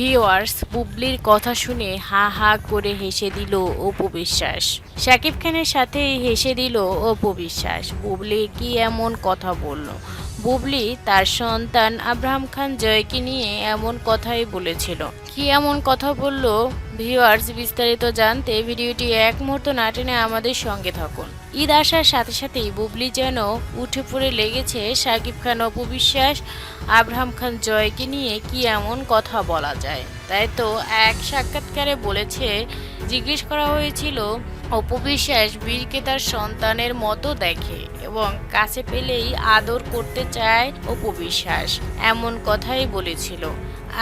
Viewers বুবলির কথা শুনে হা হা করে হেসে দিল অপু বিশ্বাস। শাকিব খানের সাথে হেসে দিল অপু বিশ্বাস। বুবলি কি এমন কথা বলল? বুবলি তার সন্তান আব্রাহাম খান জয়কে নিয়ে এমন কথাই বলেছিল। কি এমন কথা বলল? ভিউয়ার্স, বিস্তারিত জানতে ভিডিওটি এক মুহূর্ত না টেনে আমাদের সঙ্গে থাকুন। ঈদ আসার সাথে সাথেই বুবলি যেন উঠে পড়ে লেগেছে শাকিব খান অপু বিশ্বাস আব্রাহাম খান জয়কে নিয়ে কি এমন কথা বলা যায়? তাই তো এক সাক্ষাৎকারে বলেছে, জিজ্ঞেস করা হয়েছিল, অপু বিশ্বাস বীরকে তার সন্তানের মতো দেখে এবং কাছে পেলেই আদর করতে চায় অপু বিশ্বাস। এমন কথাই বলেছিল।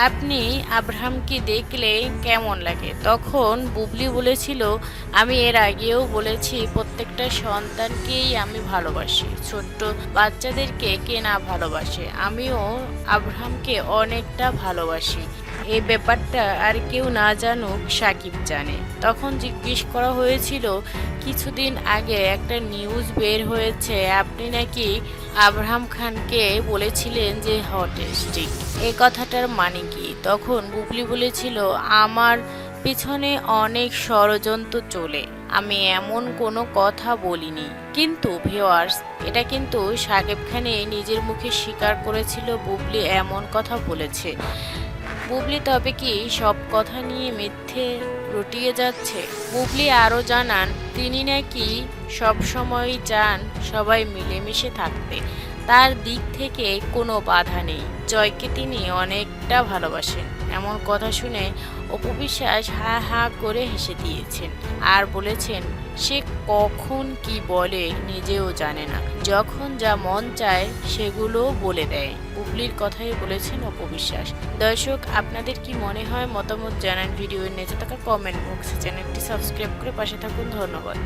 আপনি আব্রাহামকে দেখলে কেমন লাগে? তখন বুবলি বলেছিল, আমি এর আগেও বলেছি, প্রত্যেকটা সন্তানকেই আমি ভালোবাসি। ছোট্ট বাচ্চাদেরকে কে না ভালোবাসে? আমিও আব্রাহামকে অনেকটা ভালোবাসি। এই ব্যাপারটা আর কেউ না জানুক, সাকিব জানে। তখন জিজ্ঞেস করা হয়েছিল, কিছুদিন আগে একটা নিউজ বের হয়েছে, আপনি নাকি আব্রাহাম খানকে বলেছিলেন যে হট হটেস্টিক এই কথাটার মানে কি? তখন বুবলি বলেছিল, আমার পিছনে অনেক ষড়যন্ত্র চলে। আমি এমন কোনো কথা বলিনি। কিন্তু ভিওয়ার্স এটা কিন্তু সাকিব খানে নিজের মুখে স্বীকার করেছিল, বুবলি এমন কথা বলেছে। বুবলি তবে কি সব কথা নিয়ে মিথ্যে রটিয়ে যাচ্ছে? বুবলি আরও জানান, তিনি নাকি সব সময় চান সবাই মিলেমিশে থাকতে। তার দিক থেকে কোনো বাধা নেই। জয়কে তিনি অনেকটা ভালোবাসেন। এমন কথা শুনে অপু বিশ্বাস হা হা করে হেসে দিয়েছেন আর বলেছেন, সে কখন কি বলে নিজেও জানে না। যখন যা মন চায় সেগুলো বলে দেয়। বুবলির কথাই বলেছেন অপু বিশ্বাস। দর্শক, আপনাদের কি মনে হয় মতামত জানান ভিডিওর নিচে থাকা কমেন্ট বক্সে চ্যানেলটি সাবস্ক্রাইব করে পাশে থাকুন। ধন্যবাদ।